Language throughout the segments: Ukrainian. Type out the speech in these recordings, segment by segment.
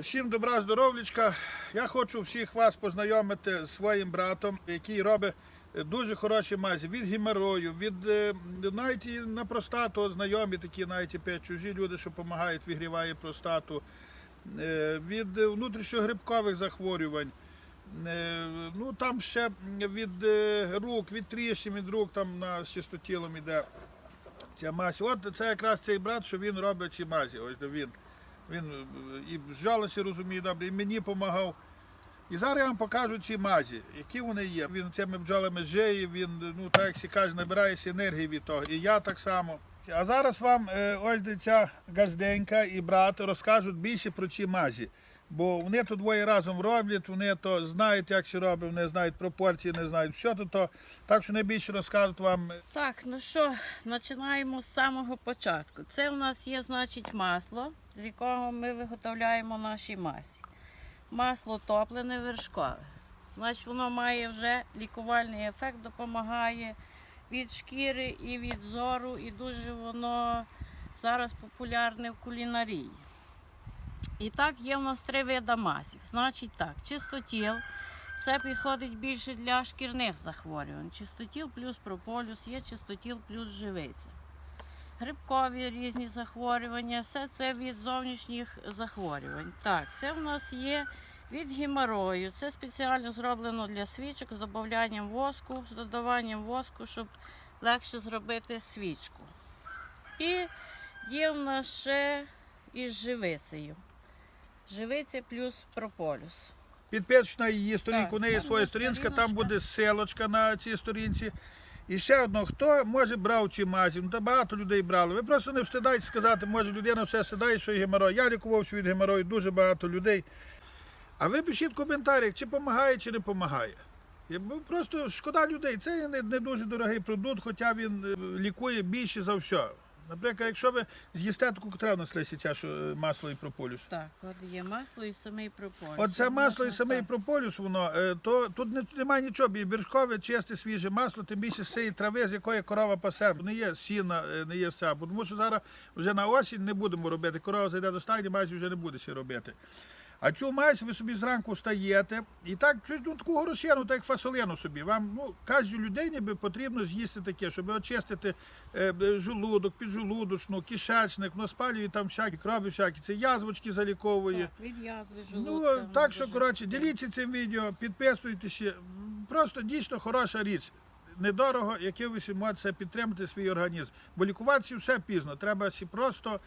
Всім добра, здоров'ячка. Я хочу всіх вас познайомити з своїм братом, який робить дуже хороші мазі від геморою, від е, навіть на простату знайомі такі, навіть і чужі люди, що допомагають, вигріває простату, е, від внутрішньогрибкових захворювань. Е, Ну там ще від е, рук, від тріщин, від рук там на з чистотілом іде ця мазь. От це якраз цей брат, що він робить ці мазі. Ось він. Він е, і в жалості розуміє добре, і мені допомагав. І зараз я вам покажу ці мазі, які вони є. Він цими бджолами жиє, він, ну так як всі кажуть, набирається енергії від того. І я так само. А зараз вам е, ось ця газденька і брат розкажуть більше про ці мазі. Бо вони то двоє разом роблять, вони то знають, як це робить, вони знають пропорції, не знають, що то. Так що найбільше розкажуть вам Так, ну що, починаємо з самого початку. Це у нас є, значить, масло, з якого ми виготовляємо наші масі. Масло топлене вершкове. Значить, воно має вже лікувальний ефект, допомагає від шкіри і від зору, і дуже воно зараз популярне в кулінарії. І так, є в нас три види масів. Значить так, чистотіл. Це підходить більше для шкірних захворювань. Чистотіл плюс прополюс, є чистотіл плюс живиця. Грибкові різні захворювання, все це від зовнішніх захворювань. Так, це в нас є від геморою. Це спеціально зроблено для свічок з додаванням воску, з додаванням воску, щоб легше зробити свічку. І є в нас ще із живицею. Живиця плюс прополюс. Підпишіть на її сторінку, у неї своя сторінка, там буде ссылочка на цій сторінці. І ще одно, хто може брав ці мазі? Ну, та багато людей брали. Ви просто не встидаєте сказати, може людина все сідає, що геморой. Я лікувався від геморою, дуже багато людей. А ви пишіть в коментарях, чи допомагає, чи не допомагає. Просто шкода людей. Це не, не дуже дорогий продукт, хоча він е, лікує більше за все. Наприклад, якщо ви з'їсте таку котру на слесіця, що е, масло і прополюс. Так, от є масло і самий прополіс. Оце масло і самий так. прополюс, воно, е, то тут немає нічого, і вершкове, чисте, свіже масло, тим більше з цієї трави, з якої корова пасе. Не є сіна, е, не є сапу. Тому що зараз вже на осінь не будемо робити. Корова зайде до стайні, мазі вже не буде ще робити. А цю мазь ви собі зранку встаєте і так щось ну, таку горошину, так як фасолину собі. Вам ну, кожній людині би потрібно з'їсти таке, щоб очистити е, желудок, піджелудочну, кишечник, ну, спалює там всякі крові, всякі, це язвочки заліковує. Так, від язви Ну, так що, коротше, діліться цим відео, підписуйтеся. Просто дійсно хороша річ. Недорого, яке ви можете підтримати свій організм. Бо лікуватися все пізно. Треба всі просто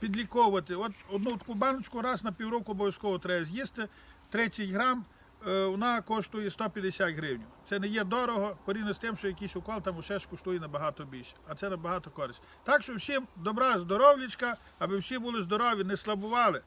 підліковувати. От одну таку баночку раз на півроку обов'язково треба з'їсти. 30 грам, е, вона коштує 150 гривень. Це не є дорого, порівняно з тим, що якийсь укол там ще ж коштує набагато більше. А це набагато користь. Так що всім добра, здоров'ячка, аби всі були здорові, не слабували.